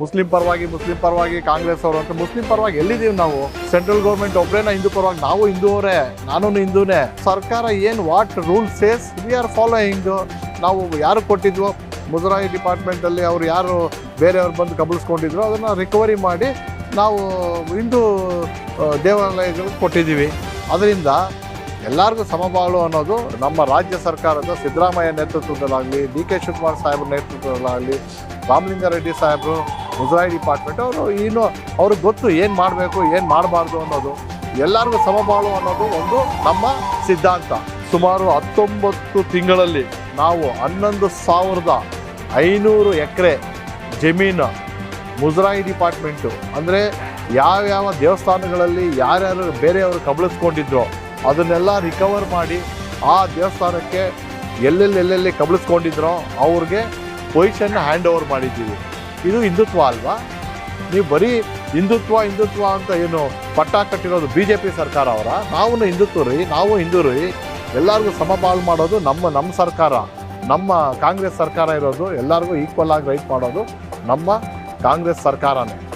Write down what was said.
Muslim ಪರವಾಗಿ Muslim ಪರವಾಗಿ ಕಾಂಗ್ರೆಸ್ ಅವರು ಅಂತ. ಮುಸ್ಲಿಂ ಪರವಾಗಿ ಎಲ್ಲಿದ್ದೀವಿ ನಾವು? ಸೆಂಟ್ರಲ್ ಗೌರ್ಮೆಂಟ್ ಒಬ್ಬರೇನ ಹಿಂದೂ ಪರವಾಗಿ? ನಾವು ಹಿಂದೂ ಅವರೇ ನಾನು ಹಿಂದೂನೇ. ಸರ್ಕಾರ ಏನು, what rule says? We are following ನಾವು ಯಾರು ಕೊಟ್ಟಿದ್ವು, ಮುಜರಾಯಿ ಡಿಪಾರ್ಟ್ಮೆಂಟಲ್ಲಿ ಅವರು ಯಾರು ಬೇರೆಯವ್ರು ಬಂದು ಕಬಳಿಸ್ಕೊಂಡಿದ್ರು, ಅದನ್ನು ರಿಕವರಿ ಮಾಡಿ ನಾವು ಹಿಂದೂ ದೇವಾಲಯಗಳು ಕೊಟ್ಟಿದ್ದೀವಿ. ಅದರಿಂದ ಎಲ್ಲರಿಗೂ ಸಮಬಾಳು ಅನ್ನೋದು ನಮ್ಮ ರಾಜ್ಯ ಸರ್ಕಾರದ ಸಿದ್ದರಾಮಯ್ಯ ನೇತೃತ್ವದಲ್ಲಾಗಲಿ, ಡಿ ಕೆ ಶಿವಕುಮಾರ್ ಸಾಹೇಬ್ರ ನೇತೃತ್ವದಲ್ಲಾಗಲಿ, ರಾಮಲಿಂಗಾರೆಡ್ಡಿ ಸಾಹೇಬರು ಮುಜರಾಯಿ ಡಿಪಾರ್ಟ್ಮೆಂಟ್ ಅವರು ಏನು ಅವ್ರಿಗೆ ಗೊತ್ತು ಏನು ಮಾಡಬೇಕು, ಏನು ಮಾಡಬಾರ್ದು ಅನ್ನೋದು. ಎಲ್ಲರಿಗೂ ಸಮಬಾಳು ಅನ್ನೋದು ಒಂದು ನಮ್ಮ ಸಿದ್ಧಾಂತ. ಸುಮಾರು ಹತ್ತೊಂಬತ್ತು ತಿಂಗಳಲ್ಲಿ ನಾವು ಹನ್ನೊಂದು ಸಾವಿರದ ಐನೂರು ಎಕರೆ ಜಮೀನು ಮುಜರಾಯಿ ಡಿಪಾರ್ಟ್ಮೆಂಟು ಅಂದರೆ ಯಾವ್ಯಾವ ದೇವಸ್ಥಾನಗಳಲ್ಲಿ ಯಾರ್ಯಾರು ಬೇರೆಯವರು ಕಬಳಿಸ್ಕೊಂಡಿದ್ರು ಅದನ್ನೆಲ್ಲ ರಿಕವರ್ ಮಾಡಿ ಆ ದೇವಸ್ಥಾನಕ್ಕೆ ಎಲ್ಲೆಲ್ಲಿ ಎಲ್ಲೆಲ್ಲಿ ಕಬಳಿಸ್ಕೊಂಡಿದ್ರೋ ಅವ್ರಿಗೆ ಪೊಸಿಷನ್ನ ಹ್ಯಾಂಡ್ ಓವರ್ ಮಾಡಿದ್ದೀವಿ. ಇದು ಹಿಂದುತ್ವ ಅಲ್ವಾ? ನೀವು ಬರೀ ಹಿಂದುತ್ವ ಹಿಂದುತ್ವ ಅಂತ ಏನು ಪಟ್ಟ ಕಟ್ಟಿರೋದು ಬಿ ಜೆ ಪಿ ಸರ್ಕಾರ ಅವರ? ನಾವು ಹಿಂದುತ್ವ ರೀ, ನಾವು ಹಿಂದೂ ರೀ. ಎಲ್ಲರಿಗೂ ಸಮಪಾಲು ಮಾಡೋದು ನಮ್ಮ ನಮ್ಮ ಸರ್ಕಾರ. ನಮ್ಮ ಕಾಂಗ್ರೆಸ್ ಸರ್ಕಾರ ಇರೋದು ಎಲ್ಲರಿಗೂ ಈಕ್ವಲ್ ಆಗಿ ರೈಟ್ ಮಾಡೋದು ನಮ್ಮ ಕಾಂಗ್ರೆಸ್ ಸರ್ಕಾರನೇ.